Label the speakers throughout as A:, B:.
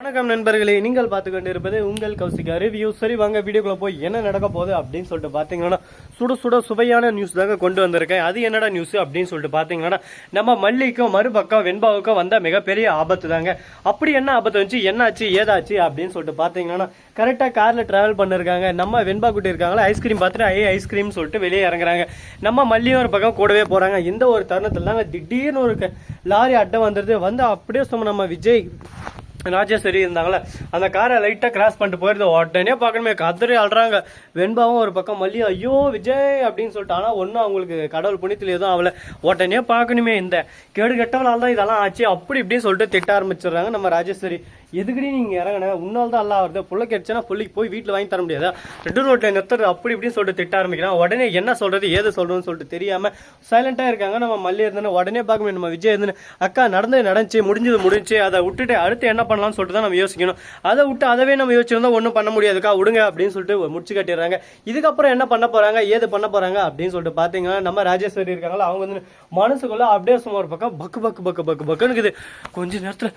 A: வணக்கம் நண்பர்களே நீங்கள் பார்த்து கொண்டு இருப்பது உங்கள் கௌசிகா ரிவ்யூ சரி வாங்க வீடியோக்குள்ள போய் என்ன நடக்க போகுது அப்படின்னு சொல்லிட்டு பார்த்தீங்கன்னா சுட சுட சுவையான நியூஸ் தாங்க கொண்டு வந்திருக்கேன். அது என்னடா நியூஸ் அப்படின்னு சொல்லிட்டு பார்த்தீங்கன்னா நம்ம மல்லிக்கும் மறுபக்கம் வெண்பாவுக்கும் வந்த மிகப்பெரிய ஆபத்து தாங்க. அப்படி என்ன ஆபத்து வந்துச்சு? என்னாச்சு? ஏதாச்சு? அப்படின்னு சொல்லிட்டு பார்த்தீங்கன்னா கரெக்டாக காரில் ட்ராவல் பண்ணிருக்காங்க. நம்ம வெண்பா குட்டி இருக்காங்களா ஐஸ்கிரீம் பார்த்துட்டு ஐ ஐஸ்கிரீம் சொல்லிட்டு வெளியே இறங்குறாங்க. நம்ம மல்லியும் ஒரு பக்கம் கூடவே போகிறாங்க இந்த ஒரு தருணத்தில் தாங்க திடீர்னு ஒரு லாரி அட்டை வந்துடுது வந்து அப்படியே சும்மா நம்ம விஜய் ராஜேஸ்வரி இருந்தாங்களே அந்த காரை லைட்டாக கிராஸ் பண்ணிட்டு போயிருது உடனே பார்க்கணுமே கதறி அழுறாங்க. வெண்பாவும் ஒரு பக்கம் மல்லி ஐயோ விஜய் அப்படின்னு சொல்லிட்டு ஆனால் ஒன்றும் அவங்களுக்கு கடவுள் புண்ணியத்தில் எதுவும் அவளை உடனே பார்க்கணுமே இந்த கேடு கெட்டவளால் தான் இதெல்லாம் ஆச்சு. அப்படி இப்படின்னு சொல்லிட்டு திட்ட ஆரம்பிச்சிடுறாங்க நம்ம ராஜேஸ்வரி எதுக்குடி நீங்கள் இறங்கின? உன்னால் தான் எல்லாம் வருது புள்ள கிடைச்சுன்னா புள்ளிக்கு போய் வீட்டில் வாங்கி தர முடியாதா? ரெண்டு ரோட்டில் நிறுத்துறது அப்படி இப்படின்னு சொல்லிட்டு திட்ட ஆரம்பிக்கிறான். உடனே என்ன சொல்றது ஏது சொல்றதுன்னு சொல்லிட்டு தெரியாம சைலண்டாக இருக்காங்க. நம்ம மல்லி இருந்தோன்னு உடனே பார்க்க முடியும். நம்ம விஜய் இருந்துன்னு அக்கா நடந்தது நடந்துச்சு முடிஞ்சது முடிஞ்சு அதை விட்டுட்டு அடுத்து என்ன பண்ணலாம்னு சொல்லிட்டு தான் நம்ம யோசிக்கணும். அதை விட்டு அதவே நம்ம யோசிச்சிருந்தா ஒன்றும் பண்ண முடியாதுக்கா விடுங்க அப்படின்னு சொல்லிட்டு முடிச்சு கட்டிடுறாங்க. இதுக்கப்புறம் என்ன பண்ண போறாங்க ஏது பண்ண போறாங்க அப்படின்னு சொல்லிட்டு பார்த்தீங்கன்னா நம்ம ராஜேஸ்வரி இருக்காங்களா அவங்க வந்து மனசுக்குள்ள அப்படியே சும்மா ஒரு பக்கம் பக்கு பக்கு பக்கு பக்கு பக்குன்னு இருக்குது. கொஞ்ச நேரத்தில்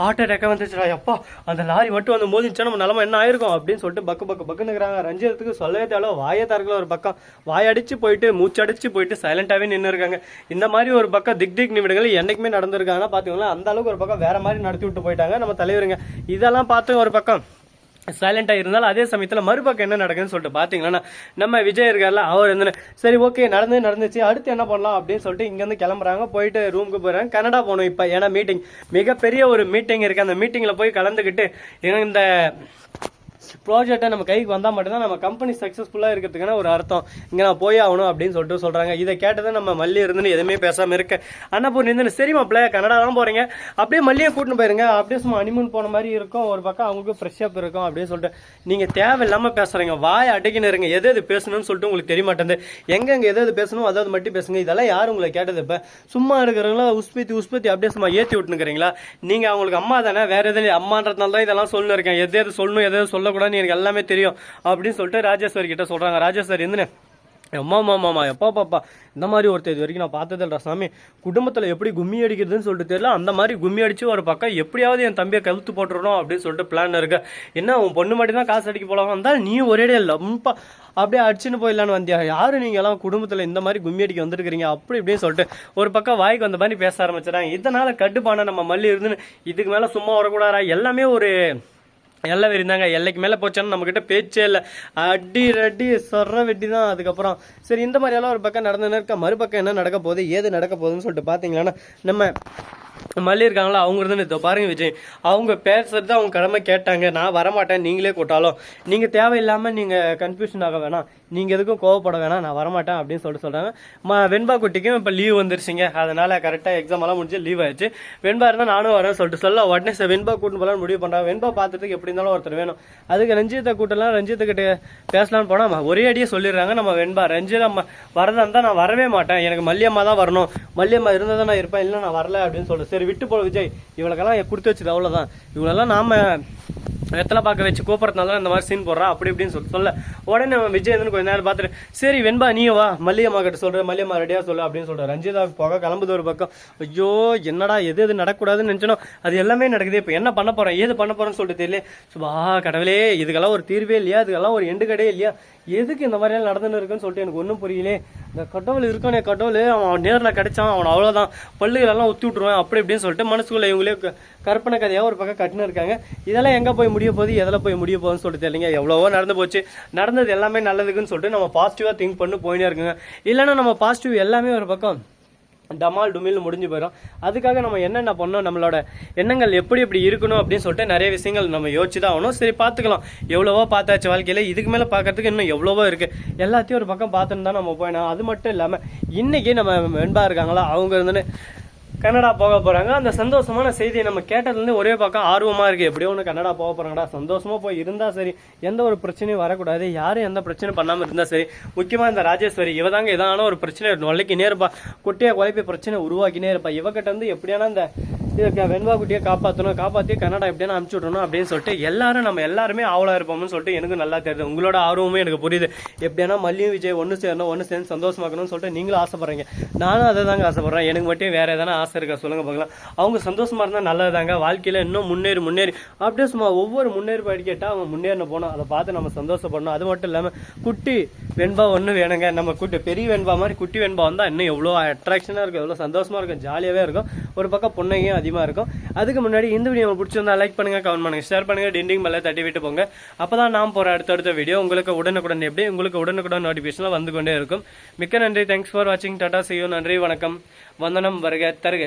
A: ஹார்ட் அட்டாக்காக வந்துச்சுடா எப்பா? அந்த லாரி மட்டும் வந்து மோதிச்சா நம்ம நிலமை என்ன ஆயிருக்கும் அப்படின்னு சொல்லிட்டு பக்கு பக்கு பக்குன்னு இருக்கிறாங்க. ரஞ்சிதத்துக்கு சொல்லவே தேவை வாயை தரக்கல ஒரு பக்கம். வாயடிச்சு போயிட்டு மூச்சடிச்சு போயிட்டு சைலண்டாகவே நின்று இருக்காங்க. இந்த மாதிரி ஒரு பக்கம் திக் திக் நிமிடங்கள் என்னைக்குமே நடந்திருக்காங்கன்னா பார்த்தீங்களா அந்த அளவுக்கு ஒரு பக்கம் வேற மாதிரி நடத்தி விட்டு போயிட்டாங்க நம்ம தலைவருங்க. இதெல்லாம் பார்த்து ஒரு பக்கம். சைலண்டாக இருந்தாலும் அதே சமயத்தில் மறுபக்கம் என்ன நடக்குதுன்னு சொல்லிட்டு பார்த்தீங்கன்னா நம்ம விஜய் இருக்கார்ல அவர் வந்து சரி ஓகே நடந்து நடந்துச்சு. அடுத்து என்ன பண்ணலாம்? அப்படின்னு சொல்லிட்டு இங்கேருந்து கிளம்புறாங்க. போயிட்டு ரூமுக்கு போகிறாங்க கனடா போகணும் இப்போ. ஏன்னா மீட்டிங் மிகப்பெரிய ஒரு மீட்டிங் இருக்குது அந்த மீட்டிங்கில் போய் கலந்துக்கிட்டு இந்த ப்ராஜெக்டை நம்ம கைக்கு வந்தால் மட்டும்தான் நம்ம கம்பெனி சக்ஸஸ்ஃபுல்லாக இருக்கிறதுக்கான ஒரு அர்த்தம். இங்கே நான் போய் ஆகணும் அப்படின்னு சொல்லிட்டு சொல்கிறாங்க இதை கேட்டதை நம்ம மல்லி இருந்துன்னு எதுவுமே பேசாமல் இருக்கேன் அண்ணா இருந்து சரி மாப்பிள்ள கனடா தான் போகிறீங்க அப்படியே மல்லியை கூட்டின்னு போயிருங்க. அப்படியே சும்மா அனிமூன் போன மாதிரி இருக்கும். ஒரு பக்கம் அவங்களுக்கு ஃப்ரெஷ்ஷப் இருக்கும். அப்படின்னு சொல்லிட்டு நீங்கள் தேவையில்லாமல் பேசுகிறீங்க வாய் அடைக்கின்னு இருங்க. எது எது பேசணும்னு சொல்லிட்டு உங்களுக்கு தெரிய மாட்டேங்குது. எங்கெங்க எது எது பேசணும் அதாவது மட்டும் பேசுங்க. இதெல்லாம் யாரும் உங்களை கேட்டது இப்போ? சும்மா இருக்கிறவங்களா உஸ்பத்தி உஸ்பத்தி அப்படியே சும்மா ஏற்றி விட்டுனுக்கிறீங்களா நீங்கள் அவங்களுக்கு அம்மா தானே. வேற எதுவும் அம்மான்றதுனால தான் இதெல்லாம் சொல்லணும் இருக்கேன். எது எது சொல்லணும் எது எது சொல்லக்கூடாதுன்னு எனக்கு எல்லாமே தெரியும் அப்படின்னு சொல்லிட்டு ராஜேஸ்வரி கிட்ட சொல்கிறாங்க ராஜேஸ்வரி இருந்துன்னு அம்மா அம்மா எப்பா பாப்பா இந்த மாதிரி ஒருத்தர் இது வரைக்கும் நான் பார்த்ததில்ல சாமி. குடும்பத்தில் எப்படி கும்மி அடிக்கிறதுன்னு சொல்லிட்டு தெரியல. அந்த மாதிரி கும்மி அடிச்சு ஒரு பக்கம் எப்படியாவது என் தம்பியை கழுத்து போட்டுறணும் அப்படின்னு சொல்லிட்டு பிளான் இருக்கு. என்ன உன் பொண்ணு மட்டும் தான் காசு அடிக்க போலாம் வந்தால் நீ ஒரே லம்பா அப்படியே அடிச்சுன்னு போயிடலான்னு வந்தியா? யாரு நீங்க எல்லாம் குடும்பத்தில் இந்த மாதிரி கும்மி அடிக்க வந்துருக்கிறீங்க? அப்படி இப்படின்னு சொல்லிட்டு ஒரு பக்கம் வாய்க்கு வந்த மாதிரி பேச ஆரம்பிச்சிடறாங்க இதனால கட்டுப்பான நம்ம மல்லி இருந்துன்னு இதுக்கு மேலே சும்மா வரக்கூடாதா? எல்லாமே ஒரு எல்லை இருந்தாங்க. எல்லைக்கு மேலே போச்சோன்னா நம்மக்கிட்ட பேச்சே இல்லை. அடி ரடி சொர்ற வெட்டி தான் அதுக்கப்புறம் சரி இந்த மாதிரியெல்லாம் ஒரு பக்கம் நடந்துன்னு இருக்க? மறுபக்கம் என்ன நடக்க போகுது? ஏது நடக்க போகுதுன்னு சொல்லிட்டு பார்த்தீங்கன்னா நம்ம மல்லி இருக்காங்களா அவங்க இருந்து இதோ பாருங்க விஜய் அவங்க பேசுறது அவங்க கடமை கேட்டாங்க. நான் வரமாட்டேன் நீங்களே கூட்டாலும். நீங்கள் தேவையில்லாமல் நீங்கள் கன்ஃபியூஷன் ஆக வேணாம். நீங்கள் எதுக்கும் கோவப்பட வேணாம் நான் வரமாட்டேன் அப்படின்னு சொல்லிட்டு சொல்கிறாங்க மா வெண்பா குட்டிக்கும் இப்போ லீவ் வந்துருச்சுங்க. அதனால கரெக்டாக எக்ஸாம் எல்லாம் முடிஞ்சு லீவ் ஆயிடுச்சு. வெண்பா இருந்தால் நானும் வரேன் சொல்லிட்டு சொல்ல உடனே சார் வெண்பா கூட்டு போகலான்னு முடிவு பண்ணுறாங்க வெண்பா பார்த்துட்டு எப்படி இருந்தாலும் ஒருத்தர் வேணும். அதுக்கு ரஞ்சித்தை கூட்டலாம் ரஞ்சித்தை கிட்ட பேசலாம்னு போனால் ஒரே அடியே சொல்லிடுறாங்க நம்ம வெண்பா. ரஞ்சித் அம்மா வரதா இருந்தால் நான் வரவே மாட்டேன். எனக்கு மல்லியம்மா தான் வரணும். மல்லியம்மா இருந்தால் தான் நான் இருப்பேன். இல்லை நான் வரல அப்படின்னு சொல்லிட்டு சரி விட்டு போல விஜய் இவளுக்கெல்லாம் கொடுத்து வச்சது அவ்வளோதான் இவளெல்லாம் நாம வெத்தலை பார்க்க வச்சு கூப்பிட்றதுனால இந்த மாதிரி சீன் போடுறா அப்படி இப்படின்னு சொல்லி சொல்ல உடனே விஜய் வந்து கொஞ்ச நேரம் பார்த்துட்டு சரி வெண்பா நீ வா மல்லியம்மா கிட்ட சொல்ற மல்லியம்மா ரெடியா சொல்லு அப்படின்னு சொல்ற ரஞ்சிதா போக கிளம்புது ஒரு பக்கம். ஐயோ என்னடா எது எது நடக்கூடாதுன்னு நினைச்சனோ அது எல்லாமே நடக்குது. இப்போ என்ன பண்ண போறேன் ஏது பண்ண போறேன்னு சொல்லிட்டு தெரியல. சுபா கடவுளே இதுக்கெல்லாம் ஒரு தீர்வே இல்லையா? இதுக்கெல்லாம் ஒரு எண்டு கடையே இல்லையா? எதுக்கு இந்த மாதிரி எல்லாம் நடந்துன்னு இருக்குன்னு சொல்லிட்டு எனக்கு ஒன்றும் புரியலே. இந்த கடவுள் இருக்கானே கடவுள் அவன் நேரில் கிடைச்சான் அவன் அவ்வளோதான் பல்லுகளெல்லாம் ஒத்தி விட்டுருவான் அப்படி இப்படின்னு சொல்லிட்டு மனசுக்குள்ளே இவங்களே கற்பனை கதையாக ஒரு பக்கம் கட்டுன்னு இருக்காங்க. இதெல்லாம் எங்கே போய் முடிய போகுது எதில் போய் முடிய போகுதுன்னு சொல்லிட்டு தெரியலங்க. எவ்வளவோ நடந்து போச்சு. நடந்தது எல்லாமே நல்லதுக்குன்னு சொல்லிட்டு நம்ம பாசிட்டிவாக திங்க் பண்ணி போயினே இருக்குங்க. இல்லைன்னா நம்ம பாசிட்டிவ் எல்லாமே ஒரு பக்கம் டமால் டுமில்னு முடிஞ்சு போயிடும் அதுக்காக நம்ம என்னென்ன பண்ணோம் நம்மளோட எண்ணங்கள் எப்படி எப்படி இருக்கணும் அப்படின்னு சொல்லிட்டு நிறைய விஷயங்கள் நம்ம யோசிச்சு தான் ஆகணும். சரி பார்த்துக்கலாம். எவ்வளவோ பார்த்தாச்சு வாழ்க்கையில் இதுக்கு மேலே பார்க்கறதுக்கு இன்னும் எவ்வளவோ இருக்குது எல்லாத்தையும் ஒரு பக்கம் பார்த்துன்னு தான் நம்ம போயிடணும் அது மட்டும் இல்லாமல் இன்றைக்கி நம்ம வெண்பா இருக்காங்களா? அவங்க இருந்துன்னு கனடா போக போகிறாங்க அந்த சந்தோஷமான செய்தியை நம்ம கேட்டதுலேருந்து ஒரே பக்கம் ஆர்வமாக இருக்குது எப்படியோ ஒன்று கனடா போக போகிறாங்கடா சந்தோஷமாக போய் இருந்தால் சரி. எந்த ஒரு பிரச்சனையும் வரக்கூடாது. யாரும் எந்த பிரச்சனையும் பண்ணாமல் இருந்தால் சரி. முக்கியமாக இந்த ராஜேஸ்வரி இவ தாங்க ஏதான ஒரு பிரச்சனை. நொல்லைக்கினே இருப்பா குட்டியை குழப்பி பிரச்சனை உருவாக்கினே இருப்பா. இவகிட்ட வந்து எப்படியான இந்த இதுக்கு வெண்பா குட்டியை காப்பாற்றணும் காப்பாற்றி கன்னடா எப்படியான அனுப்பிச்சு விடணும் அப்படின்னு சொல்லிட்டு எல்லாரும் நம்ம எல்லாருமே ஆவலாக இருப்போம்னு சொல்லிட்டு எனக்கு நல்லா தெரியுது. உங்களோட ஆர்வமும் எனக்கு புரியுது. எப்படியானா மல்லியும் விஜய் ஒன்று சேரணும் ஒன்று சேர்ந்து சந்தோஷமாக்கணும்னு சொல்லிட்டு நீங்களும் ஆசைப்படுறீங்க. நானும் அதை தாங்க ஆசைப்படுறேன். எனக்கு மட்டும் வேறு எதனா ஆசை இருக்கா சொல்லுங்கள் பார்க்கலாம். அவங்க சந்தோஷமாக இருந்தால் நல்லது தாங்க வாழ்க்கையில் இன்னும் முன்னேறி முன்னேறி. அப்படியே சும்மா ஒவ்வொரு முன்னேறி கேட்டால் அவங்க முன்னேறின போனோம் அதை பார்த்து நம்ம சந்தோஷப்படணும். அது மட்டும் இல்லாமல் குட்டி வெண்பா ஒன்று வேணுங்க. நம்ம குட்டி பெரிய வெண்பா மாதிரி குட்டி வெண்பா வந்தால் இன்னும் எவ்வளோ அட்ராக்ஷனாக இருக்கும் எவ்வளோ சந்தோஷமாக இருக்கும் ஜாலியாகவே இருக்கும். ஒரு பக்கம் பொண்ணையும் அதிகமாக இருக்கும். அதுக்கு முன்னாடி இந்த வீடியோ பிடிச்சிருந்தா லைக் பண்ணுங்க கமெண்ட் பண்ணுங்க ஷேர் பண்ணுங்க டிண்டிங் மேலே தட்டி விட்டு போங்க. அப்பதான் நாம் போற அடுத்தடுத்த வீடியோ உங்களுக்கு உடனுக்குடன் எப்படி உங்களுக்கு உடனுக்குடன் நோட்டிஃபிகேஷன் வந்து கொண்டே இருக்கும். மிக்க நன்றி. தேங்க்ஸ் ஃபார் வாட்சிங் டாடா செய்யும் நன்றி வணக்கம். வந்தனம் வருக தருக.